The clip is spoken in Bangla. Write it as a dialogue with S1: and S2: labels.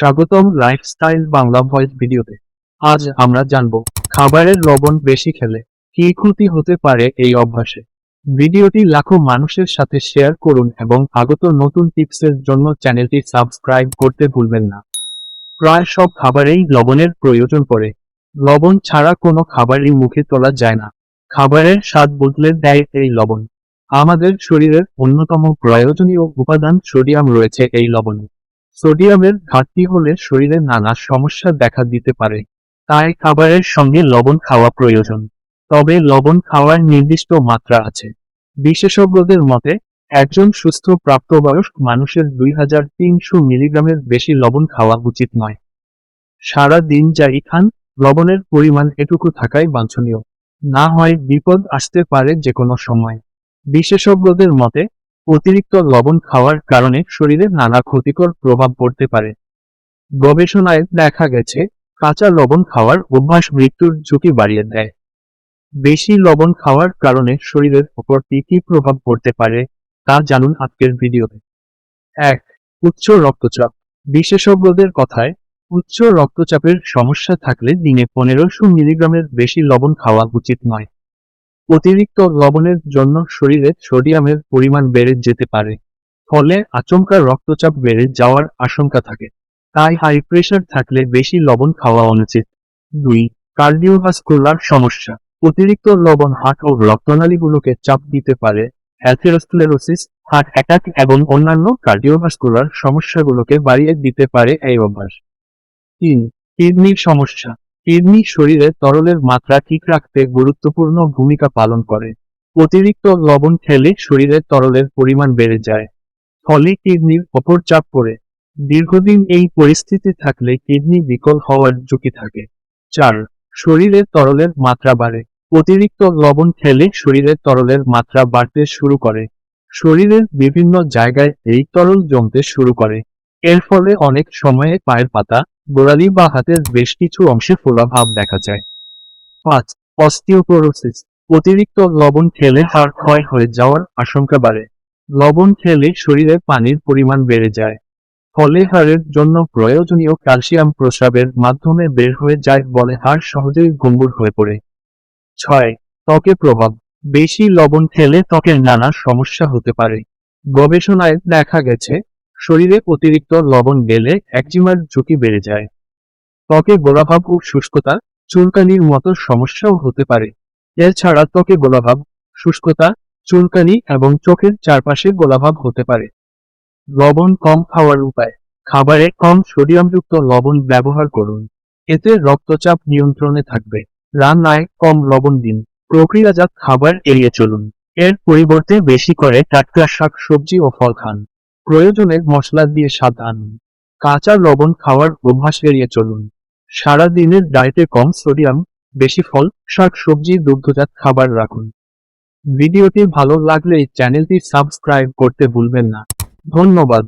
S1: স্বাগতম লাইফস্টাইল বাংলা ভয়েস ভিডিওতে। আজ আমরা জানব খাবারের লবণ বেশি খেলে কি ক্ষতি হতে পারে এই অভ্যাসে। ভিডিওটি লাখো মানুষের সাথে শেয়ার করুন এবং আগত নতুন টিপসের জন্য চ্যানেলটি সাবস্ক্রাইব করতে ভুলবেন না। প্রায় সব খাবারেই লবণের প্রয়োজন পড়ে। লবণ ছাড়া কোনো খাবারই মুখে তোলা যায় না। খাবারের স্বাদ বদলে দেয় এই লবণ। আমাদের শরীরের অন্যতম প্রয়োজনীয় উপাদান সোডিয়াম রয়েছে এই লবণে। সোডিয়ামের ঘাটতি হলে শরীরে নানা সমস্যা দেখা দিতে পারে। তাই খাবারের সঙ্গে লবণ খাওয়া প্রয়োজন। তবে লবণ খাওয়ার নির্দিষ্ট মাত্রা আছে। বিশেষজ্ঞদের মতে, একজন সুস্থ প্রাপ্তবয়স্ক মানুষের দুই হাজার তিনশো মিলিগ্রামের বেশি লবণ খাওয়া উচিত নয়। সারা দিন যাই খান, লবণের পরিমাণ এটুকু থাকাই বাঞ্ছনীয়। না হয় বিপদ আসতে পারে যে কোনো সময়। বিশেষজ্ঞদের মতে অতিরিক্ত লবণ খাওয়ার কারণে শরীরে নানা ক্ষতিকর প্রভাব পড়তে পারে। গবেষণায় দেখা গেছে, কাঁচা লবণ খাওয়ার অভ্যাস মৃত্যুর ঝুঁকি বাড়িয়ে দেয়। বেশি লবণ খাওয়ার কারণে শরীরের ওপর কি কি প্রভাব পড়তে পারে, তা জানুন আজকের ভিডিওতে। এক, উচ্চ রক্তচাপ। বিশেষজ্ঞদের কথায়, উচ্চ রক্তচাপের সমস্যা থাকলে দিনে পনেরোশো মিলিগ্রামের বেশি লবণ খাওয়া উচিত নয়। অতিরিক্ত লবণের জন্য শরীরে সোডিয়ামের পরিমাণ বেড়ে যেতে পারে, ফলে আচমকা রক্তচাপ বেড়ে যাওয়ার আশঙ্কা থাকে। তাই হাই প্রেশার থাকলে বেশি লবণ খাওয়া অনুচিত। দুই কার্ডিওভাস্কুলার সমস্যা। অতিরিক্ত লবণ হার্ট ও রক্তনালীগুলোকে চাপ দিতে পারে। অ্যাথেরোস্ক্লেরোসিস হার্ট অ্যাটাক এবং অন্যান্য কার্ডিওভাস্কুলার সমস্যাগুলোকে বাড়িয়ে দিতে পারে এই অভ্যাস। তিন কিডনির সমস্যা। কিডনি শরীরে তরলের মাত্রা ঠিক রাখতে গুরুত্বপূর্ণ ভূমিকা পালন করে। অতিরিক্ত লবণ খেলে শরীরে তরলের পরিমাণ বেড়ে যায়, ফলে কিডনির ওপর চাপ পড়ে। দীর্ঘদিন এই পরিস্থিতি থাকলে কিডনি বিকল হওয়ার ঝুঁকি থাকে। চার, শরীরে তরলের মাত্রা বাড়ে। অতিরিক্ত লবণ খেলে শরীরে তরলের মাত্রা বাড়তে শুরু করে। শরীরের বিভিন্ন জায়গায় এই তরল জমতে শুরু করে। এর ফলে অনেক সময়ে পায়ের পাতা গোড়ালি বা হাতের বেশ কিছু অংশে ফোলাভাব দেখা যায়। পাঁচ, অস্টিওপোরোসিস। অতিরিক্ত লবণ খেলে হাড় ক্ষয় হয়ে যাওয়ার আশঙ্কা বাড়ে। লবণ খেলে শরীরে পানির পরিমাণ বেড়ে যায়। ফলে হাড়ের জন্য প্রয়োজনীয় ক্যালসিয়াম প্রস্রাবের মাধ্যমে বের হয়ে যায় বলে হাড় সহজেই ভঙ্গুর হয়ে পড়ে। ছয়, ত্বকে প্রভাব। বেশি লবণ খেলে ত্বকের নানা সমস্যা হতে পারে। গবেষণায় দেখা গেছে শরীরে অতিরিক্ত লবণ গেলে একজিমার ঝুঁকি বেড়ে যায়। ত্বকে গোলাভাব ও শুষ্কতা চুলকানির মতো সমস্যাও হতে পারে। এছাড়া ত্বকে গোলাভাব, শুষ্কতা, চুলকানি এবং চোখের চারপাশে গোলাভাব হতে পারে। লবণ কম খাওয়ার উপায়, খাবারে কম সোডিয়ামযুক্ত লবণ ব্যবহার করুন। এতে রক্তচাপ নিয়ন্ত্রণে থাকবে। রান্নায় কম লবণ দিন। প্রক্রিয়াজাত খাবার এড়িয়ে চলুন। এর পরিবর্তে বেশি করে টাটকা শাক, সবজি ও ফল খান। প্রয়োজনে মশলা দিয়ে স্বাদ আনুন। কাঁচা লবণ খাওয়ার অভ্যাস এড়িয়ে চলুন। সারা দিনের ডায়েটে কম সোডিয়াম, বেশি ফল, শাক সবজি, দুগ্ধজাত খাবার রাখুন। ভিডিওটি ভালো লাগলে চ্যানেলটি সাবস্ক্রাইব করতে ভুলবেন না। ধন্যবাদ।